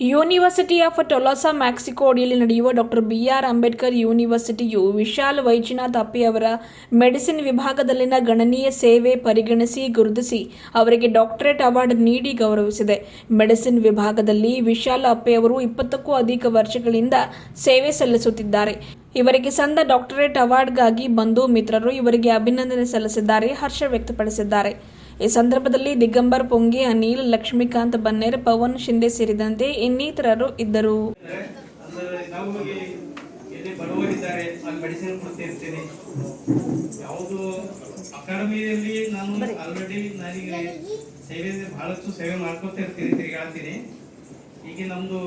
University of Tolosa Mexico ಅಡಿಯಲ್ಲಿ ನಡೆಯುವ doctor B R Ambedkar ಯೂನಿವರ್ಸಿಟಿಯು ವಿಶಾಲ್ ವೈಜನಾಥ್ ಅಪ್ಪಿ ಅವರ ಮೆಡಿಸಿನ್ ವಿಭಾಗದಲ್ಲಿನ ಗಣನೀಯ ಸೇವೆ ಪರಿಗಣಿಸಿ ಗುರುತಿಸಿ ಅವರಿಗೆ ಡಾಕ್ಟರೇಟ್ ಅವಾರ್ಡ್ ನೀಡಿ ಗೌರವಿಸಿದೆ ಮೆಡಿಸಿನ್ ವಿಭಾಗದಲ್ಲಿ ವಿಶಾಲ್ ಅಪ್ಪೆ ಅವರು ಇಪ್ಪತ್ತಕ್ಕೂ ಅಧಿಕ ವರ್ಷಗಳಿಂದ ಸೇವೆ ಸಲ್ಲಿಸುತ್ತಿದ್ದಾರೆ ಇವರಿಗೆ ಸಂದ ಡಾಕ್ಟರೇಟ್ ಅವಾರ್ಡ್ಗಾಗಿ ಬಂಧು ಮಿತ್ರರು ಇವರಿಗೆ ಅಭಿನಂದನೆ ಸಲ್ಲಿಸಿದ್ದಾರೆ ಹರ್ಷ ವ್ಯಕ್ತಪಡಿಸಿದ್ದಾರೆ ಈ ಸಂದರ್ಭದಲ್ಲಿ ದಿಗಂಬರ್ ಪೊಂಗಿ ಅನಿಲ್, ಲಕ್ಷ್ಮೀಕಾಂತ್ ಬನ್ನೇರ್, ಪವನ್ ಶಿಂದೆ ಸೇರಿದಂತೆ ಇನ್ನಿತರರು ಇದ್ದರು. ಈಗ ನಮ್ದು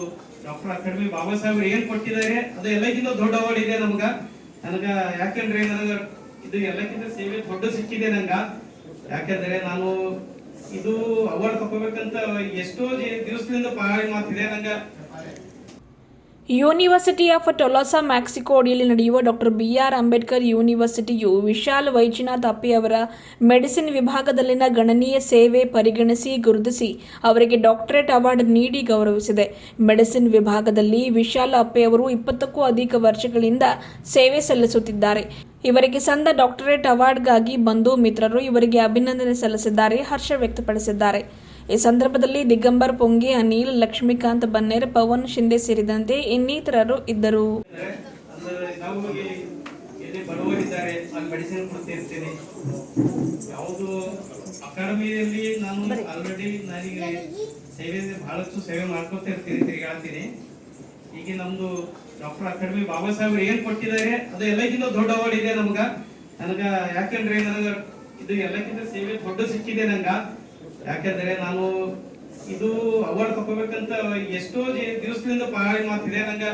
ಡಾಕ್ಟರ್ ಅಕಾಡೆಮಿ ಬಾಬಾ ಸಾಹೇಬ್ರು ಏನ್ ಕೊಟ್ಟಿದ್ದಾರೆ ಅದು ಎಲ್ಲಕ್ಕಿಂತ ದೊಡ್ಡ ಅವಾರ್ಡ್ ಇದೆ ನಮ್ಗ ನನಗ ಯಾಕಂದ್ರೆ ನನಗ ಇದು ಎಲ್ಲಕ್ಕಿಂತ ಸೇವೆ ದೊಡ್ಡ ಸಿಕ್ಕಿದೆ ನಂಗ. ಯಾಕಂದ್ರೆ ನಾನು ಇದು ಅವಾರ್ಡ್ ತಗೋಬೇಕಂತ ಎಷ್ಟೋ ದಿವಸದಿಂದ ಪಾಳಿ ಮಾಡ್ತಿದೆ. ನಂಗ ಯೂನಿವರ್ಸಿಟಿ ಆಫ್ ಟೊಲೋಸಾ ಮೆಕ್ಸಿಕೋ ಅಡಿಯಲ್ಲಿ ನಡೆಯುವ ಡಾಕ್ಟರ್ ಬಿ ಆರ್ ಅಂಬೇಡ್ಕರ್ ಯೂನಿವರ್ಸಿಟಿಯು ವಿಶಾಲ್ ವೈಜನಾಥ್ ಅಪ್ಪಿ ಅವರ ಮೆಡಿಸಿನ್ ವಿಭಾಗದಲ್ಲಿನ ಗಣನೀಯ ಸೇವೆ ಪರಿಗಣಿಸಿ ಗುರುತಿಸಿ ಅವರಿಗೆ ಡಾಕ್ಟರೇಟ್ ಅವಾರ್ಡ್ ನೀಡಿ ಗೌರವಿಸಿದೆ. ಮೆಡಿಸಿನ್ ವಿಭಾಗದಲ್ಲಿ ವಿಶಾಲ್ ಅಪ್ಪೆ ಅವರು ಇಪ್ಪತ್ತಕ್ಕೂ ಅಧಿಕ ವರ್ಷಗಳಿಂದ ಸೇವೆ ಸಲ್ಲಿಸುತ್ತಿದ್ದಾರೆ. ಇವರಿಗೆ ಸಂದ ಡಾಕ್ಟರೇಟ್ ಅವಾರ್ಡ್ಗಾಗಿ ಬಂಧು ಮಿತ್ರರು ಇವರಿಗೆ ಅಭಿನಂದನೆ ಸಲ್ಲಿಸಿದ್ದಾರೆ ಹರ್ಷ ವ್ಯಕ್ತಪಡಿಸಿದ್ದಾರೆ. ಈ ಸಂದರ್ಭದಲ್ಲಿ ದಿಗಂಬರ್ ಪೊಂಗಿ ಅನಿಲ್ ಲಕ್ಷ್ಮೀಕಾಂತ್ ಬನ್ನೇರ್ ಪವನ್ ಶಿಂದೆ ಸೇರಿದಂತೆ ಇನ್ನಿತರರು ಇದ್ದರು. ಅಕಾಡೆಮಿಯಲ್ಲಿ ನಾನು ಆಲ್ರೆಡಿ ನನಗೆ ಸೇವೆ ಬಹಳಷ್ಟು ಸೇವೆ ಮಾಡ್ಕೊತಾ ಇರ್ತೀನಿ ತಿರುಗಾಡ್ತೀನಿ ಈಗ ನಮ್ದು ಡಾಕ್ಟರ್ ಅಕಾಡೆಮಿ ಬಾಬಾ ಸಾಹೇಬ್ರು ಏನ್ ಕೊಟ್ಟಿದ್ದಾರೆ, ಅದು ಎಲ್ಲಕ್ಕಿಂತ ದೊಡ್ಡ ಅವಾರ್ಡ್ ಇದೆ ನಮ್ಗ. ನನಗ ಯಾಕಂದ್ರೆ ನನಗ ಇದು ಎಲ್ಲಕ್ಕಿಂತ ಸೇವೆ ದೊಡ್ಡ ಸಿಕ್ಕಿದೆ ನಂಗ. ಯಾಕಂದ್ರೆ ನಾನು ಇದು ಅವಾರ್ಡ್ ತಗೋಬೇಕಂತ ಎಷ್ಟೋ ದಿವಸದಿಂದ ಪಾಳಿ ಮಾಡ್ತಿದೆ ನಂಗ.